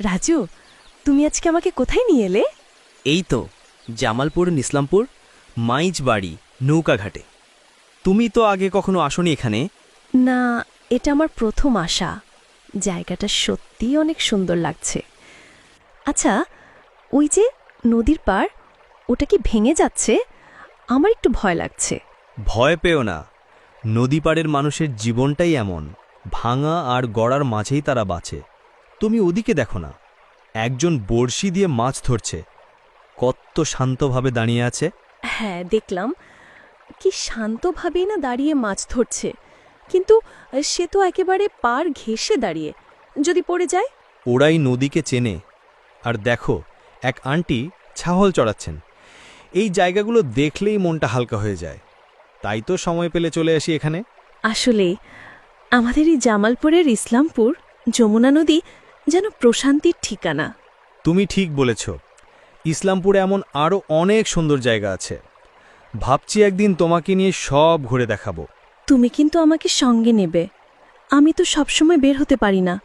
রাজু তুমি আজকে আমাকে কোথায় নিয়ে এলে? এই তো জামালপুর নিসলামপুর মাইজ বাড়ি নৌকাঘাটে। তুমি তো আগে কখনো আসনি এখানে? না এটা আমার প্রথম আশা জায়গাটা সত্যিই অনেক সুন্দর লাগছে। আচ্ছা ওই যে নদীর পার ওটা কি ভেঙে যাচ্ছে? আমার একটু ভয় লাগছে। ভয় পেও না। নদী পাড়ের মানুষের জীবনটাই এমন। ভাঙা আর গড়ার মাঝেই তারা বাঁচে। তুমি ওদিকে দেখো না। একজন বড়শি দিয়ে মাছ ধরছে। কত শান্তভাবে দাঁড়িয়ে আছে। হ্যাঁ দেখলাম। কি শান্তভাবেই না দাঁড়িয়ে মাছ ধরছে। কিন্তু সে তো একেবারে পার ঘেসে দাঁড়িয়ে। যদি পড়ে যায়? ওরাই নদীকে চেনে। আর দেখো এক আন্টি ছাহল চড়াচ্ছেন। এই জায়গাগুলো দেখলেই মনটা হালকা হয়ে যায়। তাই তো সময় পেলে চলে আসি এখানে। আসলে আমাদের এই জামালপুরের ইসলামপুর যমুনা নদী যেন প্রশান্তির ঠিকানা। তুমি ঠিক বলেছ। ইসলামপুরে এমন আরও অনেক সুন্দর জায়গা আছে। ভাবছি একদিন তোমাকে নিয়ে সব ঘুরে দেখাবো। তুমি কিন্তু আমাকে সঙ্গে নেবে। আমি তো সবসময় বের হতে পারি না।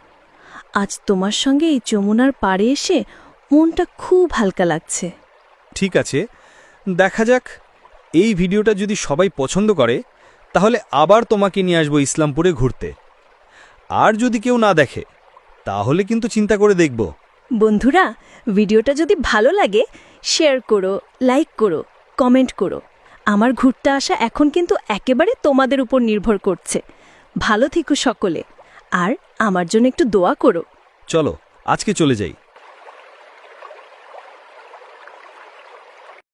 আজ তোমার সঙ্গে এই যমুনার পাড়ে এসে মনটা খুব হালকা লাগছে। ঠিক আছে। দেখা যাক। এই ভিডিওটা যদি সবাই পছন্দ করে তাহলে আবার তোমাকে নিয়ে আসব ইসলামপুরে ঘুরতে। আর যদি কেউ না দেখে তাহলে কিন্তু চিন্তা করে দেখব। বন্ধুরা ভিডিওটা যদি ভালো লাগে শেয়ার করো লাইক করো কমেন্ট করো। আমার ঘুরতে আসা এখন কিন্তু একেবারে তোমাদের উপর নির্ভর করছে। ভালো থেকো সকলে। আর আমার জন্য একটু দোয়া করো। চলো আজকে চলে যাই।